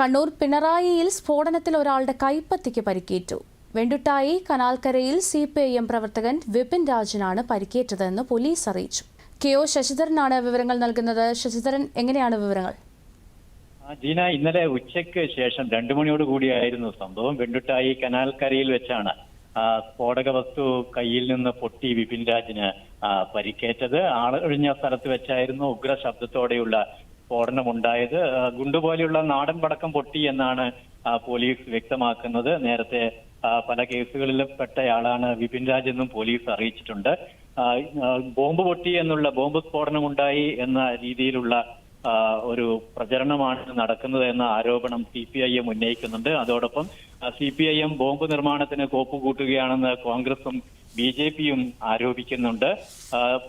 കണ്ണൂർ പിണറായിയിൽ സ്ഫോടനത്തിൽ ഒരാളുടെ കൈപ്പത്തിക്ക് പരിക്കേറ്റു. വെണ്ടുട്ടായി കനാൽക്കരയിൽ സി പി ഐ എം പ്രവർത്തകൻ വിപിൻ രാജനാണ് പരിക്കേറ്റതെന്ന് പോലീസ് അറിയിച്ചു. കെ ഒ ശശിധരനാണ് വിവരങ്ങൾ നൽകുന്നത്. ശശിധരൻ എങ്ങനെയാണ് വിവരങ്ങൾ? ജീന ഇന്നലെ ഉച്ചയ്ക്ക് ശേഷം രണ്ടു മണിയോട് കൂടിയായിരുന്നു സംഭവം. വെണ്ടുട്ടായി കനാൽക്കരയിൽ വെച്ചാണ് സ്ഫോടക വസ്തു കയ്യിൽ നിന്ന് പൊട്ടി വിപിൻ രാജിന് പരിക്കേറ്റത്. ആളൊഴിഞ്ഞ സ്ഥലത്ത് വെച്ചായിരുന്നു ഉഗ്ര ശബ്ദത്തോടെയുള്ള സ്ഫോടനം ഉണ്ടായത്. ഗുണ്ടുപോലെയുള്ള നാടൻ പടക്കം പൊട്ടി എന്നാണ് പോലീസ് വ്യക്തമാക്കുന്നത്. നേരത്തെ പല കേസുകളിലും പെട്ടയാളാണ് വിപിൻ രാജ് എന്നും പോലീസ് അറിയിച്ചിട്ടുണ്ട്. ബോംബ് പൊട്ടി എന്നുള്ള ബോംബ് സ്ഫോടനം ഉണ്ടായി എന്ന രീതിയിലുള്ള ഒരു പ്രചരണമാണ് നടക്കുന്നത് എന്ന ആരോപണം സി പി ഐ എം ഉന്നയിക്കുന്നുണ്ട്. അതോടൊപ്പം C P I M bomb നിർമ്മാണത്തിന് കോപ്പ് കൂട്ടുകയാണെന്ന് കോൺഗ്രസും ബി ജെ പിയും ആരോപിക്കുന്നുണ്ട്.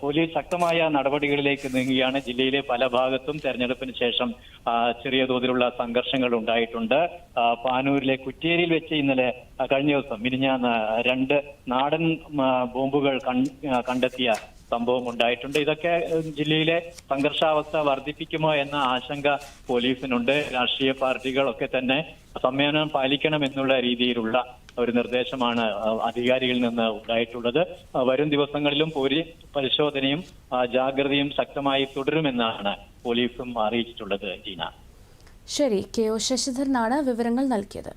പോലീസ് ശക്തമായ നടപടികളിലേക്ക് നീങ്ങുകയാണ്. ജില്ലയിലെ പല ഭാഗത്തും തെരഞ്ഞെടുപ്പിന് ശേഷം ചെറിയ തോതിലുള്ള സംഘർഷങ്ങൾ ഉണ്ടായിട്ടുണ്ട്. പാനൂരിലെ കുറ്റേരിയിൽ വെച്ച് ഇന്നലെ കഴിഞ്ഞ ദിവസം മിനിഞ്ഞാന്ന് രണ്ട് നാടൻ ബോംബുകൾ കണ്ടെത്തിയ സംഭവം ഉണ്ടായിട്ടുണ്ട്. ഇതൊക്കെ ജില്ലയിലെ സംഘർഷാവസ്ഥ വർദ്ധിപ്പിക്കുമോ എന്ന ആശങ്ക പോലീസിനുണ്ട്. രാഷ്ട്രീയ പാർട്ടികളൊക്കെ തന്നെ സംയമനം പാലിക്കണം എന്നുള്ള രീതിയിലുള്ള ഒരു നിർദ്ദേശമാണ് അധികാരികളിൽ നിന്ന് ഉണ്ടായിട്ടുള്ളത്. വരും ദിവസങ്ങളിലും പോലീസ് പരിശോധനയും ജാഗ്രതയും ശക്തമായി തുടരുമെന്നാണ് പോലീസും അറിയിച്ചിട്ടുള്ളത് ജീന ശരി കെ ഒ ശശിധരനാണ് വിവരങ്ങൾ നൽകിയത്.